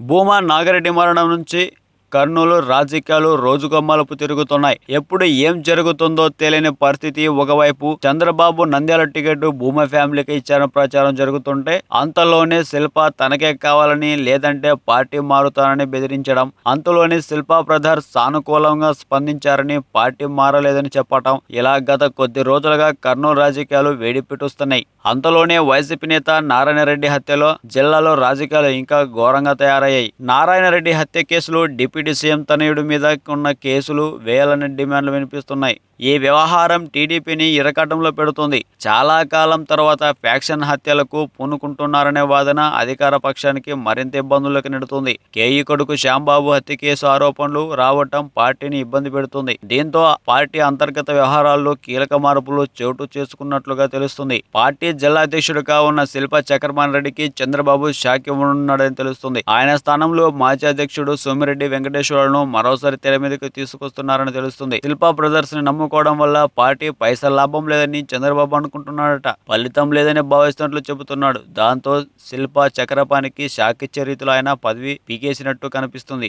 భూమా నాగరెడ్డి మరణం నుంచి కర్నూలు రాజకీయాలు రోజు మలుపు తిరుగుతున్నాయి. ఎప్పుడు ఏం జరుగుతుందో తెలియని పరిస్థితి ఒకవైపు చంద్రబాబు నంద్యాల టికెట్ భూమా ఫ్యామిలీకి ఇచ్చారని ప్రచారం జరుగుతుంటే అంతలోనే శిల్ప తనకే కావాలని లేదంటే పార్టీ మారుతానని బెదిరించడం అంతలోనే శిల్పా బ్రదర్స్ సానుకూలంగా స్పందించారని పార్టీ మారలేదని చెప్పటం ఇలా గత కొద్ది రోజులుగా కర్నూలు రాజకీయాలు వేడిపెట్టుస్తున్నాయి. అంతలోనే వైసీపీ నేత నారాయణరెడ్డి హత్యలో జిల్లాలో రాజకీయాలు ఇంకా ఘోరంగా తయారయ్యాయి. నారాయణరెడ్డి హత్య కేసులో డిప్యూటీ సీఎం తనయుడి మీద ఉన్న కేసులు వేలని డిమాండ్లు వినిపిస్తున్నాయి. ఈ వ్యవహారం టీడీపీని ఇరకటంలో పెడుతుంది. చాలా కాలం తర్వాత ఫ్యాక్షన్ హత్యలకు పూనుకుంటున్నారనే వాదన అధికార పక్షానికి మరింత ఇబ్బందులకు నెడుతుంది. కేఈ కొడుకు శ్యాంబాబు హత్య కేసు ఆరోపణలు రావటం పార్టీని ఇబ్బంది పెడుతుంది. దీంతో పార్టీ అంతర్గత వ్యవహారాల్లో కీలక మార్పులు చోటు చేసుకున్నట్లుగా తెలుస్తుంది. పార్టీ జిల్లా అధ్యక్షుడిగా ఉన్న శిల్ప చక్రపాణి రెడ్డికి చంద్రబాబు షాక్ ఇవ్వనున్నాడని తెలుస్తుంది. ఆయన స్థానంలో మాజీ అధ్యక్షుడు సోమిరెడ్డి వెంకటేశ్వరను మరోసారి తెర మీదకి తీసుకొస్తున్నారని తెలుస్తుంది. శిల్పా బ్రదర్స్ని అమ్ముకోవడం వల్ల పార్టీ పైసల లాభం లేదని చంద్రబాబు అనుకుంటున్నాడట. ఫలితం లేదని భావిస్తున్నట్లు చెబుతున్నాడు. దాంతో శిల్ప చక్రపానికి షాకిచ్చే రీతిలో ఆయన పదవి పీకేసినట్టు కనిపిస్తుంది.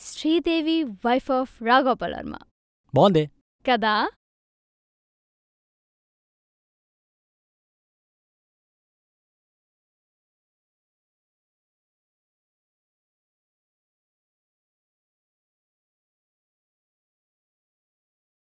శ్రీదేవి వైఫ్ ఆఫ్ రాఘోపాల్ వర్మ బాగుందే కదా